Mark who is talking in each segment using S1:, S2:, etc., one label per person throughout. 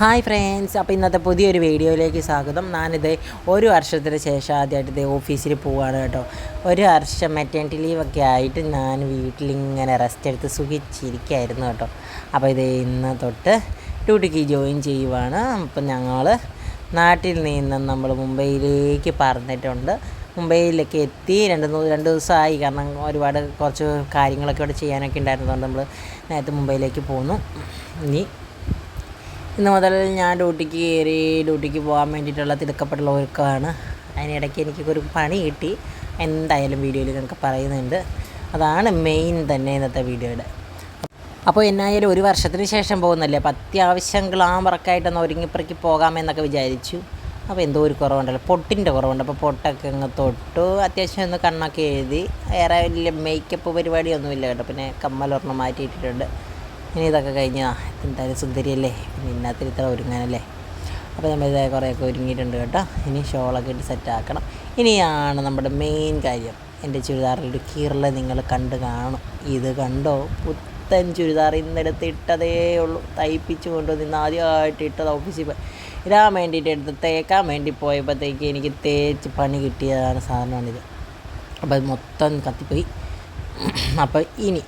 S1: Hi friends അപ്പോൾ ഇന്നത്തെ പുതിയൊരു വീഡിയോയിലേക്ക് സ്വാഗതം. ഞാനിത് ഒരു വർഷത്തിന് ശേഷം ആദ്യമായിട്ട് ഇത് ഓഫീസിൽ പോവുകയാണ് കേട്ടോ. ഒരു വർഷം മെറ്റേണിറ്റി ലീവൊക്കെ ആയിട്ട് ഞാൻ വീട്ടിലിങ്ങനെ റെസ്റ്റ് എടുത്ത് സുഖിച്ചിരിക്കുകയായിരുന്നു കേട്ടോ. അപ്പോൾ ഇത് ഇന്ന് തൊട്ട് ഡ്യൂട്ടിക്ക് ജോയിൻ ചെയ്യുവാണ്. അപ്പം ഞങ്ങൾ നാട്ടിൽ നിന്ന് നമ്മൾ മുംബൈയിലേക്ക് പറഞ്ഞിട്ടുണ്ട് മുംബൈയിലേക്ക് എത്തി രണ്ട് രണ്ട് ദിവസമായി. കാരണം ഒരുപാട് കുറച്ച് കാര്യങ്ങളൊക്കെ ഇവിടെ ചെയ്യാനൊക്കെ ഉണ്ടായിരുന്നതുകൊണ്ട് നമ്മൾ നേരത്തെ മുംബൈയിലേക്ക് പോന്നു. ഇനി ഇന്ന് മുതൽ ഞാൻ ഡ്യൂട്ടിക്ക് കയറി ഡ്യൂട്ടിക്ക് പോകാൻ വേണ്ടിയിട്ടുള്ള തിടുക്കപ്പെട്ടുള്ള ഒരുക്കമാണ് അതിനിടയ്ക്ക് എനിക്ക് ഒരു പണി കിട്ടി. എന്തായാലും വീഡിയോയിൽ നിങ്ങൾക്ക് പറയുന്നുണ്ട്. അതാണ് മെയിൻ തന്നെ ഇന്നത്തെ വീഡിയോയുടെ. അപ്പോൾ എന്നായാലും ഒരു വർഷത്തിന് ശേഷം പോകുന്നല്ലേ? അപ്പോൾ അത്യാവശ്യം ഗ്ലാം വർക്കായിട്ടൊന്ന് ഒരുങ്ങിപ്പറക്കി പോകാമെന്നൊക്കെ വിചാരിച്ചു. അപ്പോൾ എന്തോ ഒരു കുറവുണ്ടല്ലോ. പൊട്ടിന്റെ കുറവുണ്ട്. അപ്പോൾ പൊട്ടൊക്കെ അങ്ങ് തൊട്ടു. അത്യാവശ്യം ഒന്ന് കണ്ണൊക്കെ എഴുതി. വേറെ വലിയ മേക്കപ്പ് പരിപാടിയൊന്നുമില്ല കേട്ടോ. പിന്നെ കമ്മലൊരെണ്ണം മാറ്റിയിട്ടിട്ടുണ്ട്. ഇനി ഇതൊക്കെ കഴിഞ്ഞാൽ എന്തായാലും സുന്ദരിയല്ലേ? പിന്നെ ഇന്നത്തിൽ ഇത്ര ഒരുങ്ങാനല്ലേ? അപ്പോൾ നമ്മൾ ഇതായ കുറേയൊക്കെ ഒരുങ്ങിയിട്ടുണ്ട് കേട്ടോ. ഇനി ഷോളൊക്കെ ഇട്ട് സെറ്റ് ആക്കണം. ഇനിയാണ് നമ്മുടെ മെയിൻ കാര്യം. എന്റെ ചുരിദാറിലൊരു കീറൽ നിങ്ങൾ കണ്ട് കാണും. ഇത് കണ്ടോ? പുത്തൻ ചുരിദാർ ഇന്നെടുത്ത് ഇട്ടതേ ഉള്ളൂ. തയ്പ്പിച്ചു കൊണ്ടുവന്ന് ഇന്ന് ആദ്യമായിട്ട് ഇട്ടത് ഓഫീസിൽ പോയി. ഇടാൻ വേണ്ടിയിട്ട് എടുത്ത് തേക്കാൻ വേണ്ടി പോയപ്പോഴത്തേക്ക് എനിക്ക് തേച്ച് പണി കിട്ടിയതാണ് സാധനമാണിത്. അപ്പോൾ അത് മൊത്തം കത്തിപ്പോയി. അപ്പോൾ ഇനി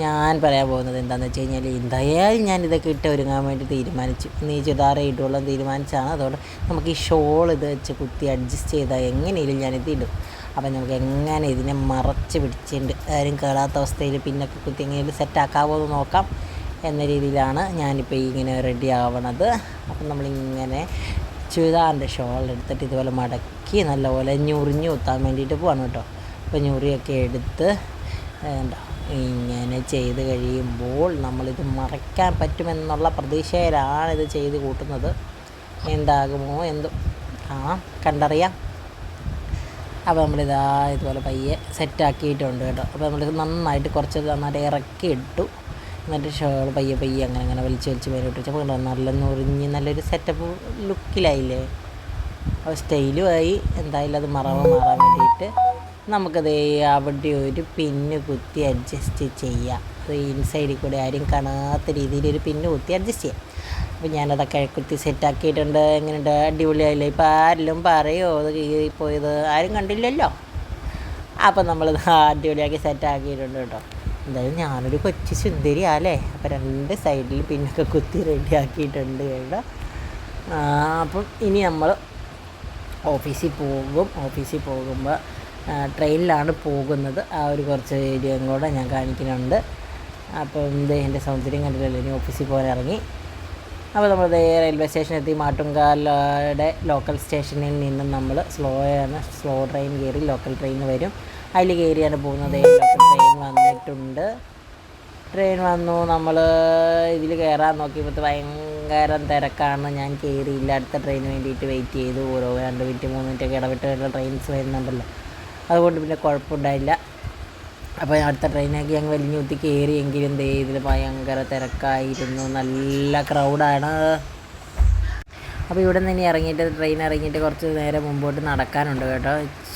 S1: ഞാൻ പറയാൻ പോകുന്നത് എന്താണെന്ന് വെച്ച് കഴിഞ്ഞാൽ എന്തായാലും ഞാൻ ഇതൊക്കെ ഇട്ട് ഒരുങ്ങാൻ വേണ്ടി തീരുമാനിച്ചു. നീ ചുതാറേ ഇട്ടുകൊള്ളാൻ തീരുമാനിച്ചാണ്. അതുകൊണ്ട് നമുക്ക് ഈ ഷോൾ ഇത് വെച്ച് കുത്തി അഡ്ജസ്റ്റ് ചെയ്താൽ എങ്ങനെയും ഞാനിത് ഇടും. അപ്പം നമുക്ക് എങ്ങനെ ഇതിനെ മറച്ച് പിടിച്ചിട്ടുണ്ട്. ആരും കേടാത്ത അവസ്ഥയിൽ പിന്നൊക്കെ കുത്തി എങ്ങനെയും സെറ്റാക്കാവോ എന്ന് നോക്കാം എന്ന രീതിയിലാണ് ഞാനിപ്പോൾ ഇങ്ങനെ റെഡി ആവണത്. അപ്പം നമ്മളിങ്ങനെ ചുരിദാറിന്റെ ഷോൾ എടുത്തിട്ട് ഇതുപോലെ മടക്കി നല്ലപോലെ ഞുറിഞ്ഞ് കുത്താൻ വേണ്ടിയിട്ട് പോകണം കേട്ടോ. അപ്പോൾ ഞുറിയൊക്കെ എടുത്ത് എന്താ ഇങ്ങനെ ചെയ്ത് കഴിയുമ്പോൾ നമ്മളിത് മറയ്ക്കാൻ പറ്റുമെന്നുള്ള പ്രതീക്ഷയിലാണ് ഇത് ചെയ്ത് കൂട്ടുന്നത്. എന്താകുമോ എന്തോ ആ കണ്ടറിയാം. അപ്പോൾ നമ്മളിതാ ഇതുപോലെ പയ്യെ സെറ്റാക്കിയിട്ടുണ്ട് കേട്ടോ. അപ്പോൾ നമ്മൾ നന്നായിട്ട് കുറച്ച് നന്നായിട്ട് ഇറക്കി ഇട്ടു എന്നിട്ട് ഷോൾ പയ്യെ പയ്യെ അങ്ങനെ അങ്ങനെ വലിച്ച് വലിച്ച് മേലോട്ട് വെച്ചപ്പോൾ നല്ല നുറിഞ്ഞ് നല്ലൊരു സെറ്റപ്പ് ലുക്കിലായില്ലേ? അപ്പോൾ സ്റ്റൈലുമായി എന്തായാലും അത് മറവ് മാറാൻ വേണ്ടിയിട്ട് നമുക്കത് അവിടെ ഒരു പിന്ന് കുത്തി അഡ്ജസ്റ്റ് ചെയ്യാം. അത് ഇൻസൈഡിൽ കൂടെ ആരും കാണാത്ത രീതിയിൽ ഒരു പിന്ന് കുത്തി അഡ്ജസ്റ്റ് ചെയ്യാം. അപ്പോൾ ഞാനതൊക്കെ കുത്തി സെറ്റാക്കിയിട്ടുണ്ട് എങ്ങനെയുണ്ട്? അടിപൊളിയായില്ലേ? ഇപ്പോൾ ആരെല്ലാം പറയുമോ അത് പോയത് ആരും കണ്ടില്ലല്ലോ? അപ്പോൾ നമ്മൾ അടിപൊളിയാക്കി സെറ്റാക്കിയിട്ടുണ്ട് കേട്ടോ. എന്തായാലും ഞാനൊരു കൊച്ചു സുന്ദരിയാല്ലേ? അപ്പോൾ രണ്ട് സൈഡിൽ പിന്നൊക്കെ കുത്തി റെഡിയാക്കിയിട്ടുണ്ട് കേട്ടോ. അപ്പം ഇനി നമ്മൾ ഓഫീസിൽ പോകും. ഓഫീസിൽ പോകുമ്പോൾ ട്രെയിനിലാണ് പോകുന്നത്. ആ ഒരു കുറച്ച് ഏരിയയും കൂടെ ഞാൻ കാണിക്കുന്നുണ്ട്. അപ്പോൾ ഇത് എന്റെ സൗന്ദര്യം കണ്ടില്ലല്ലോ ഇനി ഓഫീസിൽ പോകാൻ ഇറങ്ങി. അപ്പോൾ നമ്മൾ റെയിൽവേ സ്റ്റേഷൻ എത്തി. മാട്ടുങ്കാലയുടെ ലോക്കൽ സ്റ്റേഷനിൽ നിന്നും നമ്മൾ സ്ലോ ആണ് സ്ലോ ട്രെയിൻ കയറി ലോക്കൽ ട്രെയിൻ വരും. അതിൽ കയറിയാണ് പോകുന്നത്. ലോക്കൽ ട്രെയിൻ വന്നിട്ടുണ്ട്. ട്രെയിൻ വന്നു. നമ്മൾ ഇതിൽ കയറാൻ നോക്കിയപ്പോൾ ഭയങ്കര തിരക്കാണ്. ഞാൻ കയറിയില്ല. അടുത്ത ട്രെയിന് വേണ്ടിയിട്ട് വെയിറ്റ് ചെയ്തു. ഓരോ രണ്ട് മിനിറ്റ് മൂന്ന് മിനിറ്റൊക്കെ ഇടവിട്ട് ട്രെയിൻസ് വരുന്നുണ്ടല്ലോ. അതുകൊണ്ട് പിന്നെ കുഴപ്പമുണ്ടായില്ല. അപ്പോൾ അടുത്ത ട്രെയിനാക്കി ഞങ്ങൾ വലിഞ്ഞു കുത്തി കയറിയെങ്കിലും ഇതിൽ ഭയങ്കര തിരക്കായിരുന്നു. നല്ല ക്രൗഡാണ് അപ്പോൾ ഇവിടെ നിന്ന് ഇനി ഇറങ്ങിയിട്ട് ട്രെയിൻ ഇറങ്ങിയിട്ട് കുറച്ച് നേരം മുമ്പോട്ട് നടക്കാനുണ്ട് കേട്ടോ.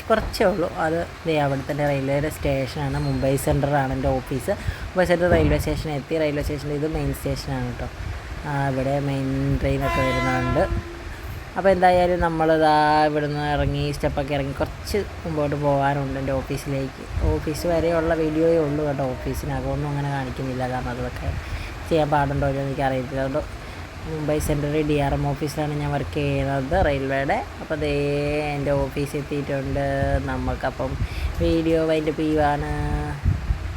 S1: കുറച്ചേ ഉള്ളൂ. അത് ദേ അവിടെ തന്നെ റെയിൽവേ സ്റ്റേഷനാണ് മുംബൈ സെന്ററാണ് എന്റെ office Mumbai central railway station എത്തി. റെയിൽവേ സ്റ്റേഷനിൽ ഇത് മെയിൻ സ്റ്റേഷനാണ് കേട്ടോ. ഇവിടെ മെയിൻ ട്രെയിനൊക്കെ വരുന്നുണ്ട്. അപ്പോൾ എന്തായാലും നമ്മളിതാ ഇവിടെ നിന്ന് ഇറങ്ങി സ്റ്റെപ്പൊക്കെ ഇറങ്ങി കുറച്ച് മുമ്പോട്ട് പോകാനുണ്ട് എന്റെ ഓഫീസിലേക്ക്. ഓഫീസ് വരെയുള്ള വീഡിയോയേ ഉള്ളൂ കേട്ടോ. ഓഫീസിനകമൊന്നും അങ്ങനെ കാണിക്കുന്നില്ല. കാരണം അതൊക്കെ ചെയ്യാൻ പാടുണ്ടോ എന്ന് എനിക്ക് അറിയത്തില്ല അതുകൊണ്ട് Mumbai central D R M ഓഫീസിലാണ് ഞാൻ വർക്ക് ചെയ്യുന്നത് റെയിൽവേയുടെ. അപ്പോൾ ദേ എന്റെ ഓഫീസ് എത്തിയിട്ടുണ്ട്. നമുക്കപ്പം വീഡിയോ വൈൻഡപ്പ് ചെയ്യുവാണ്.